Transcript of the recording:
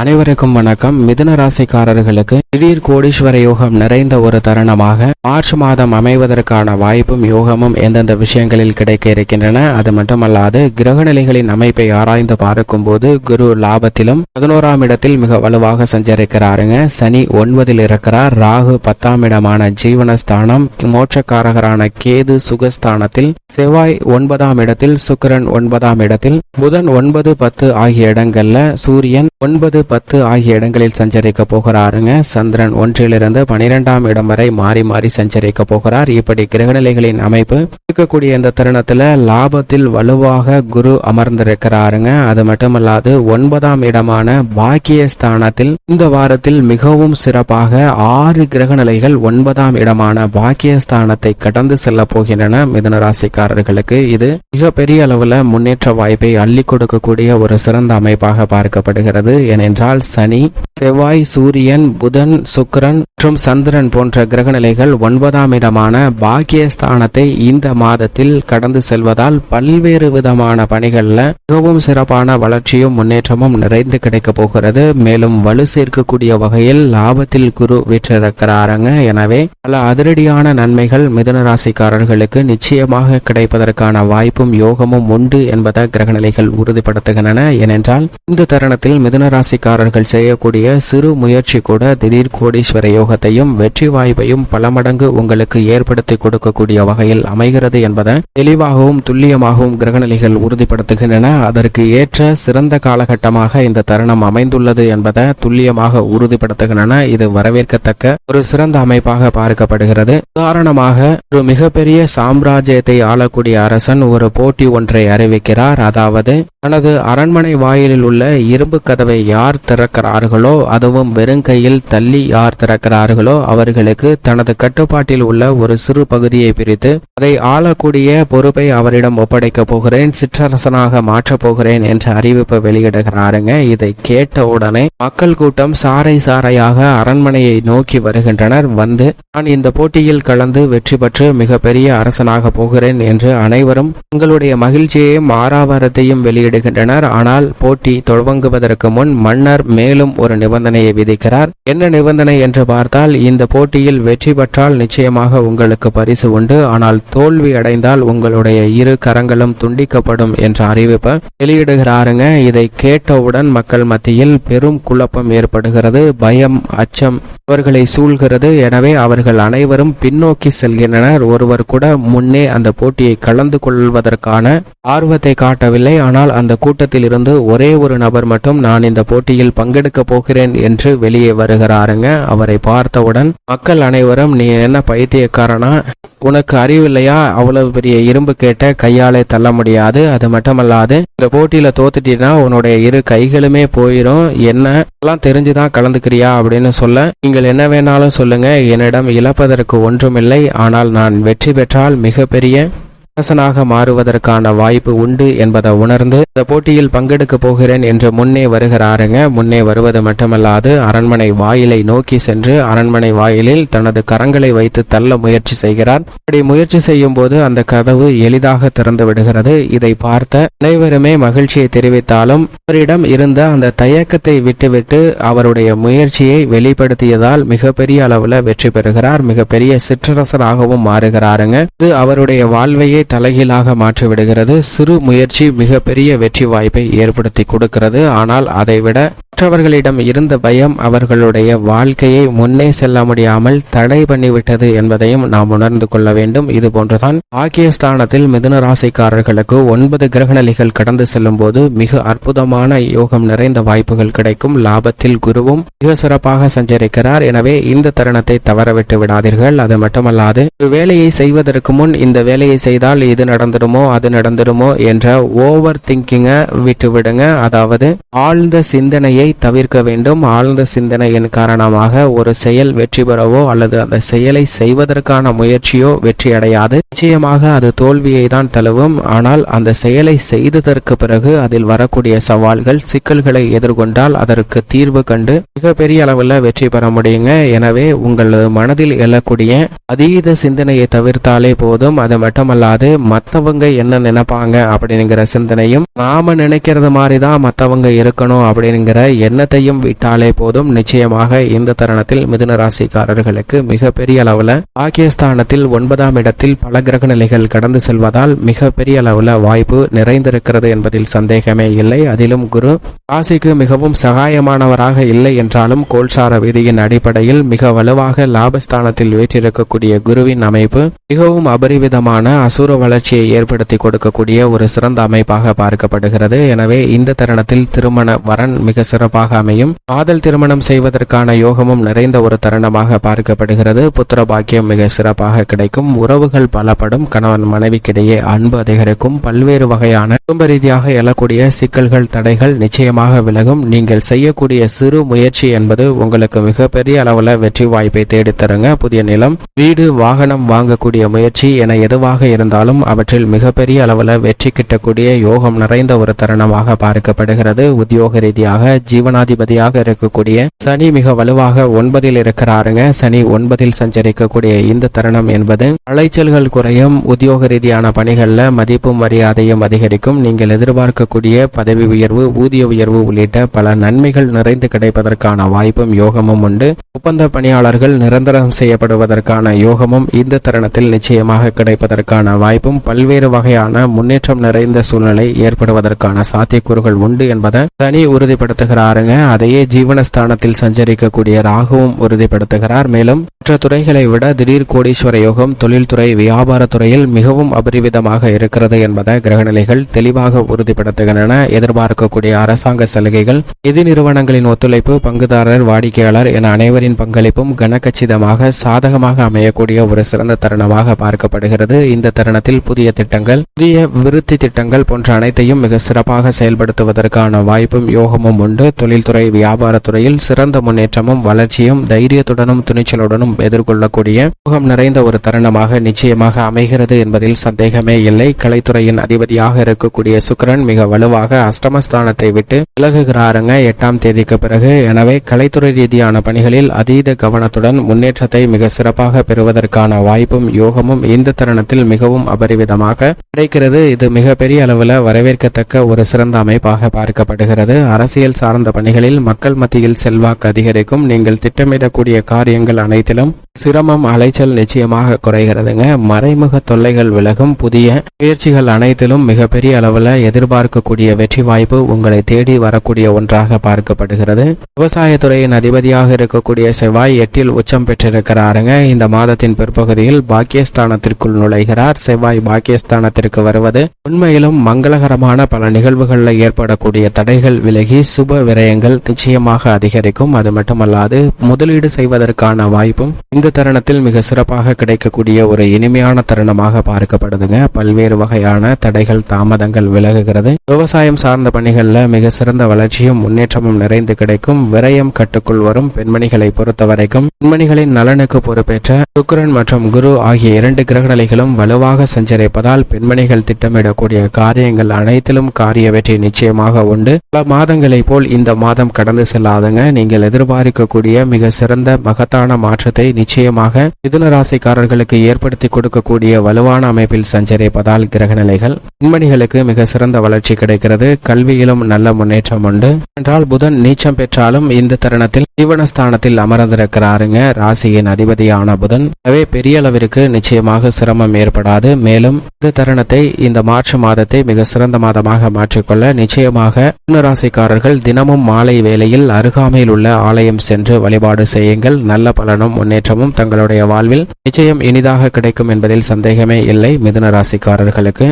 அனைவருக்கும் வணக்கம். மிதுன ராசிக்காரர்களுக்கு திடீர் கோடீஸ்வர யோகம் நிறைந்த ஒரு தருணமாக மார்ச் மாதம் அமைவதற்கான வாய்ப்பும் யோகமும் எந்தெந்த விஷயங்களில் கிடைக்க இருக்கின்றன? அது மட்டுமல்லாது கிரகநிலைகளின் அமைப்பை ஆராய்ந்து பார்க்கும்போது குரு லாபத்திலும் பதினோராம் இடத்தில் மிக வலுவாக சஞ்சரிக்கிறாருங்க. சனி ஒன்பதில் இருக்கிறார். ராகு பத்தாம் இடமான ஜீவனஸ்தானம் மோட்சக்காரகரான கேது சுகஸ்தானத்தில் செவ்வாய் ஒன்பதாம் இடத்தில் சுக்கிரன் ஒன்பதாம் இடத்தில் புதன் ஒன்பது பத்து ஆகிய இடங்கள்ல சூரியன் ஒன்பது பத்து ஆகிய இடங்களில் சஞ்சரிக்க போகிறாருங்க. சந்திரன் ஒன்றிலிருந்து பனிரெண்டாம் இடம் வரை மாறி மாறி சஞ்சரிக்க போகிறார். இப்படி கிரகநிலைகளின் அமைப்பு இருக்கக்கூடிய இந்த தருணத்துல லாபத்தில் வலுவாக குரு அமர்ந்திருக்கிறாருங்க. அது மட்டுமல்லாது ஒன்பதாம் இடமான பாக்கிய ஸ்தானத்தில் இந்த வாரத்தில் மிகவும் சிறப்பாக ஆறு கிரகநிலைகள் ஒன்பதாம் இடமான பாக்கியஸ்தானத்தை கடந்து செல்ல போகின்றன மிதனராசிக்காரர்களுக்கு. இது மிகப்பெரிய அளவுல முன்னேற்ற வாய்ப்பை அள்ளி கொடுக்கக்கூடிய ஒரு சிறந்த அமைப்பாக பார்க்கப்படுகிறது. ஏனென்றால் சனி செவ்வாய் சூரியன் புதன் சுக்கிரன் மற்றும் சந்திரன் போன்ற கிரகநிலைகள் ஒன்பதாம் இடமான பாக்கியஸ்தானத்தை இந்த மாதத்தில் கடந்து செல்வதால் பல்வேறு விதமான பணிகளில் மிகவும் சிறப்பான வளர்ச்சியும் முன்னேற்றமும் நிறைந்து கிடைக்க போகிறது. மேலும் வலு சேர்க்கக்கூடிய வகையில் லாபத்தில் குரு வீற்றிருக்கிறாருங்க. எனவே பல அதிரடியான நன்மைகள் மிதுன ராசிக்காரர்களுக்கு நிச்சயமாக கிடைப்பதற்கான வாய்ப்பும் யோகமும் உண்டு என்பதை கிரகநிலைகள் உறுதிப்படுத்துகின்றன. ஏனென்றால் இந்த தருணத்தில் மிதுன ராசிக்காரர்கள் செய்யக்கூடிய சிறு முயற்சி கூட திடீர் கோடீஸ்வர யோகத்தையும் வெற்றி வாய்ப்பையும் பல மடங்கு உங்களுக்கு ஏற்படுத்தி கொடுக்கக்கூடிய வகையில் அமைகிறது என்பதை தெளிவாகவும் துல்லியமாகவும் கிரகநிலைகள் உறுதிப்படுத்துகின்றன. அதற்கு ஏற்ற சிறந்த காலகட்டமாக இந்த தருணம் அமைந்துள்ளது என்பதை துல்லியமாக உறுதிப்படுத்துகின்றன. இது வரவேற்கத்தக்க ஒரு சிறந்த அமைப்பாக பார்க்கப்படுகிறது. உதாரணமாக ஒரு மிகப்பெரிய சாம்ராஜ்யத்தை ஆளக்கூடிய அரசன் ஒரு போட்டி ஒன்றை அறிவிக்கிறார். அதாவது தனது அரண்மனை வாயிலில் உள்ள இரும்பு கதவை யார் திறக்கிறார்களோ அதுவும் வெறுங்கையில் தள்ளி யார் திறக்கிறார்களோ அவர்களுக்கு தனது கட்டுப்பாட்டில் உள்ள ஒரு சிறு பகுதியை பிரித்து அதை ஆளக்கூடிய பொறுப்பை அவரிடம் ஒப்படைக்கப் போகிறேன் சிற்றரசனாக மாற்றப் போகிறேன் என்ற அறிவிப்பை வெளியிடுகிறாருங்க. இதை கேட்ட உடனே மக்கள் கூட்டம் சாறை சாறையாக அரண்மனையை நோக்கி வருகின்றனர். வந்து நான் இந்த போட்டியில் கலந்து வெற்றி பெற்று மிகப்பெரிய அரசனாக போகிறேன் என்று அனைவரும் தங்களுடைய மகிழ்ச்சியையும் ஆறாவாரத்தையும் வெளியிடுகின்றனர். ஆனால் போட்டி தொடங்குவதற்கு முன் மன்னர் மேலும் ஒரு நிபந்தனையை விதிக்கிறார். என்ன நிபந்தனை என்று பார்த்தால் இந்த போட்டியில் வெற்றி பெற்றால் நிச்சயமாக உங்களுக்கு பரிசு உண்டு. ஆனால் தோல்வி அடைந்தால் உங்களுடைய இரு கரங்களும் துண்டிக்கப்படும் என்ற அறிவிப்பை வெளியிடுகிறாருங்க. இதை கேட்டவுடன் மக்கள் மத்தியில் பெரும் குழப்பம் ஏற்படுகிறது. பயம் அச்சம் அவர்களை சூழ்கிறது. எனவே அவர்கள் அனைவரும் பின்னோக்கி செல்கின்றனர். ஒருவர் கூட முன்னே அந்த போட்டியை கலந்து கொள்வதற்கான ஆர்வத்தை காட்டவில்லை. ஆனால் அந்த கூட்டத்தில் இருந்து ஒரே ஒரு நபர் மட்டும் நான் இந்த போட்டி போட்டியில் பங்கெடுக்க போகிறேன் என்று வெளியே வருகிறாருங்க. அவரை பார்த்தவுடன் மக்கள் அனைவரும் நீ என்ன பைத்தியக்காரனா? உனக்கு அறிவில்லையா? அவ்வளவு பெரிய இரும்பு கேட்ட கையாலே தள்ள முடியாது. அது மட்டுமல்லாது இந்த போட்டியில தோத்துட்டீங்கன்னா உன்னுடைய இரு கைகளுமே போயிடும் என்ன? எல்லாம் தெரிஞ்சுதான் கலந்துக்கிறியா? அப்படின்னு சொல்ல நீங்கள் என்ன வேணாலும் சொல்லுங்க. என்னிடம் இழப்பதற்கு ஒன்றுமில்லை. ஆனால் நான் வெற்றி பெற்றால் மிகப்பெரிய அரசனாக மாறுவதற்கான வாய்ப்பு உண்டு என்பதை உணர்ந்து இந்த போட்டியில் பங்கெடுக்க போகிறேன் என்று முன்னே வருகிறாருங்க. முன்னே வருவது மட்டுமல்லாது அரண்மனை வாயிலை நோக்கி சென்று அரண்மனை வாயிலில் தனது கரங்களை வைத்து தள்ள முயற்சி செய்கிறார். அப்படி முயற்சி செய்யும் போது அந்த கதவு எளிதாக திறந்து விடுகிறது. இதை பார்த்த அனைவருமே மகிழ்ச்சியை தெரிவித்தாலும் அவரிடம் இருந்த அந்த தயக்கத்தை விட்டுவிட்டு அவருடைய முயற்சியை வெளிப்படுத்தியதால் மிகப்பெரிய அளவுல வெற்றி பெறுகிறார். மிகப்பெரிய சிற்றரசராகவும் மாறுகிறாருங்க. இது அவருடைய வாழ்வையே தலைகீழாக மாற்றிவிடுகிறது. சிறு முயற்சி மிகப்பெரிய வெற்றி வாய்ப்பை ஏற்படுத்தி கொடுக்கிறது. ஆனால் அதைவிட மற்றவர்களிடம் இருந்த பயம் அவர்களுடைய வாழ்க்கையை முன்னே செல்ல முடியாமல் தடை பண்ணிவிட்டது என்பதையும் நாம் உணர்ந்து கொள்ள வேண்டும். இது போன்றுதான் பாக்கியஸ்தானத்தில் மிதுன ராசிக்காரர்களுக்கு ஒன்பது கிரகநிலைகள் கடந்து செல்லும் போது மிக அற்புதமான யோகம் நிறைந்த வாய்ப்புகள் கிடைக்கும். லாபத்தில் குருவும் மிக சிறப்பாக சஞ்சரிக்கிறார். எனவே இந்த தருணத்தை தவறவிட்டு விடாதீர்கள். அது மட்டுமல்லாது ஒரு வேலையை செய்வதற்கு முன் இந்த வேலையை செய்தால் இது நடந்துடுமோ அது நடந்துடுமோ என்ற ஓவர் திங்கிங்கை விட்டு விடுங்க அதாவது ஆழ்ந்த சிந்தனையை தவிர்க்க வேண்டும். ஆழ்ந்த சிந்தனையின் காரணமாக ஒரு செயல் வெற்றி பெறவோ அல்லது அந்த செயலை செய்வதற்கான முயற்சியோ வெற்றி அடையாது நிச்சயமாக அது தோல்வியை தான் தழுவும். ஆனால் அந்த செயலை செய்ததற்கு பிறகு அதில் வரக்கூடிய சவால்கள் சிக்கல்களை எதிர்கொண்டால் அதற்கு தீர்வு கண்டு மிகப்பெரிய அளவில் வெற்றி பெற முடியுங்க. எனவே உங்களது மனதில் எழக்கூடிய அதீத சிந்தனையை தவிர்த்தாலே போதும். அது மட்டுமல்லாது மட்டுமல்லாது மத்தவங்க என்ன நினைப்பாங்க அப்படிங்கிற சிந்தனையும் நாம நினைக்கிறது மாதிரி தான் மத்தவங்க இருக்கணும் அப்படிங்கிற எண்ணத்தையும் விட்டாலே போதும். நிச்சயமாக இந்த தருணத்தில் மிதுன ராசிக்காரர்களுக்கு மிகப்பெரிய அளவுல பாகிஸ்தானத்தில் ஒன்பதாம் இடத்தில் பல கிரக நிலைகள் கடந்து செல்வதால் மிகப்பெரிய அளவுல வாய்ப்பு நிறைந்திருக்கிறது என்பதில் சந்தேகமே இல்லை. அதிலும் குரு ராசிக்கு மிகவும் சகாயமானவராக இல்லை என்றாலும் கோல்சார விதியின் அடிப்படையில் மிக வலுவாக லாபஸ்தானத்தில் வீற்றிருக்கக்கூடிய குருவின் அமைப்பு மிகவும் அபரிவிதமான அசுர வளர்ச்சியை ஏற்படுத்தி கொடுக்கக்கூடிய ஒரு சிறந்த அமைப்பாக பார்க்கப்படுகிறது. எனவே இந்த தருணத்தில் திருமண வரன் மிக சிறப்பாக அமையும். காதல் திருமணம் செய்வதற்கான யோகமும் நிறைந்த ஒரு தருணமாக பார்க்கப்படுகிறது. புத்திர பாக்கியம் மிக சிறப்பாக கிடைக்கும். உறவுகள் பலப்படும். கணவன் மனைவிக்கிடையே அன்பு அதிகரிக்கும். பல்வேறு வகையான குடும்ப ரீதியாக எழக்கூடிய சிக்கல்கள் தடைகள் நிச்சயமாக விலகும். நீங்கள் செய்யக்கூடிய சிறு முயற்சி என்பது உங்களுக்கு மிகப்பெரிய அளவுல வெற்றி வாய்ப்பை தேடித்தருங்க. புதிய நிலம் வீடு வாகனம் வாங்கக்கூடிய முயற்சி என எதுவாக இருந்தாலும் அவற்றில் மிகப்பெரிய அளவில் வெற்றி கிட்டக்கூடிய யோகம் நிறைந்த ஒரு தருணமாக பார்க்கப்படுகிறது. உத்தியோக ரீதியாக ஜீவனாதிபதியாக இருக்கக்கூடிய சனி மிக வலுவாக ஒன்பதில் இருக்கிறாருங்க. சனி ஒன்பதில் சஞ்சரிக்கக்கூடிய இந்த தருணம் என்பது அலைச்சல்கள் குறையும் உத்தியோக ரீதியான பணிகளில் மதிப்பும் மரியாதையும் அதிகரிக்கும். நீங்கள் எதிர்பார்க்கக்கூடிய பதவி உயர்வு ஊதிய உயர்வு உள்ளிட்ட பல நன்மைகள் நிறைந்து கிடைப்பதற்கான வாய்ப்பும் யோகமும் உண்டு. ஒப்பந்த பணியாளர்கள் நிரந்தரம் செய்யப்படுவதற்கான யோகமும் இந்த தருணத்தில் நிச்சயமாக கிடைப்பதற்கான வாய்ப்பும் பல்வேறு வகையான முன்னேற்றம் நிறைந்த சூழ்நிலை ஏற்படுவதற்கான சாத்தியக்கூறுகள் உண்டு என்பதை தனி உறுதிப்படுத்துகிறாருங்க. அதையே ஜீவனஸ்தானத்தில் சஞ்சரிக்கக்கூடிய ராகுவும் உறுதிப்படுத்துகிறார். மேலும் மற்ற துறைகளை விட திடீர் கோடீஸ்வர யோகம் தொழில்துறை வியாபாரத்துறையில் மிகவும் அபரிவிதமாக இருக்கிறது என்பதை கிரகநிலைகள் தெளிவாக உறுதிப்படுத்துகின்றன. எதிர்பார்க்கக்கூடிய அரசாங்க சலுகைகள் நிதி நிறுவனங்களின் ஒத்துழைப்பு பங்குதாரர் வாடிக்கையாளர் என அனைவரின் பங்களிப்பும் கனகச்சிதமாக சாதகமாக அமையக்கூடிய ஒரு சிறந்த தருணமாக பார்க்கப்படுகிறது. இந்த தருணம் நிறுவனத்தில் புதிய திட்டங்கள் புதிய விருத்தி திட்டங்கள் போன்ற அனைத்தையும் மிக சிறப்பாக செயல்படுத்துவதற்கான வாய்ப்பும் யோகமும் உண்டு. தொழில்துறை வியாபாரத்துறையில் சிறந்த முன்னேற்றமும் வளர்ச்சியும் தைரியத்துடனும் துணிச்சலுடனும் எதிர்கொள்ளக்கூடிய யோகம் நிறைந்த ஒரு தருணமாக நிச்சயமாக அமைகிறது என்பதில் சந்தேகமே இல்லை. கலைத்துறையின் அதிபதியாக இருக்கக்கூடிய சுக்கிரன் மிக வலுவாக அஷ்டமஸ்தானத்தை விட்டு விலகுகிறாருங்க. எட்டாம் தேதிக்கு பிறகு. எனவே கலைத்துறை ரீதியான பணிகளில் அதீத கவனத்துடன் முன்னேற்றத்தை மிக சிறப்பாக பெறுவதற்கான வாய்ப்பும் யோகமும் இந்த தருணத்தில் மிகவும் அபரிவிதமாக கிடைக்கிறது. இது மிகப்பெரிய அளவில் வரவேற்கத்தக்க ஒரு சிறந்த அமைப்பாக பார்க்கப்படுகிறது. அரசியல் சார்ந்த பணிகளில் மக்கள் மத்தியில் செல்வாக்கு அதிகரிக்கும். நீங்கள் திட்டமிடக்கூடிய காரியங்கள் அனைத்திலும் சிரமம் அலைச்சல் நிச்சயமாக குறைகிறதுங்க. மறைமுக தொல்லைகள் விலகும். புதிய முயற்சிகள் அனைத்திலும் மிகப்பெரிய அளவில் எதிர்பார்க்கக்கூடிய வெற்றி வாய்ப்பு உங்களை தேடி வரக்கூடிய ஒன்றாக பார்க்கப்படுகிறது. விவசாயத்துறையின் அதிபதியாக இருக்கக்கூடிய செவ்வாய் எட்டில் உச்சம் பெற்றிருக்கிறாருங்க. இந்த மாதத்தின் பிற்பகுதியில் பாக்கியஸ்தானத்திற்குள் நுழைகிறார். செவ்வாய் பாக்கியஸ்தானத்திற்கு வருவது உண்மையிலும் மங்களகரமான பல நிகழ்வுகளில் ஏற்படக்கூடிய தடைகள் விலகி சுப விரயங்கள் நிச்சயமாக அதிகரிக்கும். அது மட்டுமல்லாது முதலீடு செய்வதற்கான வாய்ப்பும் இந்த தருணத்தில் மிக சிறப்பாக கிடைக்கக்கூடிய ஒரு இனிமையான தருணமாக பார்க்கப்படுதுங்க. பல்வேறு வகையான தடைகள் தாமதங்கள் விலகுகிறது. விவசாயம் சார்ந்த பணிகளில் மிக சிறந்த வளர்ச்சியும் முன்னேற்றமும் நிறைந்து கிடைக்கும். விரயம் கட்டுக்குள் வரும் பெண்மணிகளை பொறுத்த வரைக்கும் பெண்மணிகளின் நலனுக்கு பொறுப்பேற்ற சுக்கிரன் மற்றும் குரு ஆகிய இரண்டு கிரகநிலைகளும் வலுவாக சஞ்சரிப்பதால் பெண்மணிகள் திட்டமிடக்கூடிய காரியங்கள் அனைத்திலும் காரிய வெற்றி நிச்சயமாக உண்டு. பல மாதங்களை போல் இந்த மாதம் கடந்து செல்லாதுங்க. நீங்கள் எதிர்பார்க்கக்கூடிய மிக சிறந்த மகத்தான மாற்றத்தை நிச்சயமாக மிதுன ராசிக்காரர்களுக்கு ஏற்படுத்தி கொடுக்கக்கூடிய வலுவான அமைப்பில் சஞ்சரிப்பதால் கிரகநிலைகள். பெண்மணிகளுக்கு மிக சிறந்த வளர்ச்சி கிடைக்கிறது. கல்வியிலும் நல்ல முன்னேற்றம் உண்டு. என்றால் புதன் நீச்சம் பெற்றாலும் இந்த தருணத்தில் ஜீவனஸ்தானத்தில் அமர்ந்திருக்கிறாருங்க. ராசியின் அதிபதியான புதன். எனவே பெரிய அளவிற்கு நிச்சயமாக சிரமம் ஏற்படாது. மேலும் இந்த தருணத்தை இந்த மார்ச் மாதத்தை மிக சிறந்த மாதமாக மாற்றிக்கொள்ள நிச்சயமாக ராசிக்காரர்கள் தினமும் மாலை வேளையில் அருகாமையில் உள்ள ஆலயம் சென்று வழிபாடு செய்யுங்கள். நல்ல பலனும் முன்னேற்றம் முன்னேற்றமும் தங்களுடைய வாழ்வில் நிச்சயம் இனிதாக கிடைக்கும் என்பதில் சந்தேகமே இல்லை மிதுன ராசிக்காரர்களுக்கு.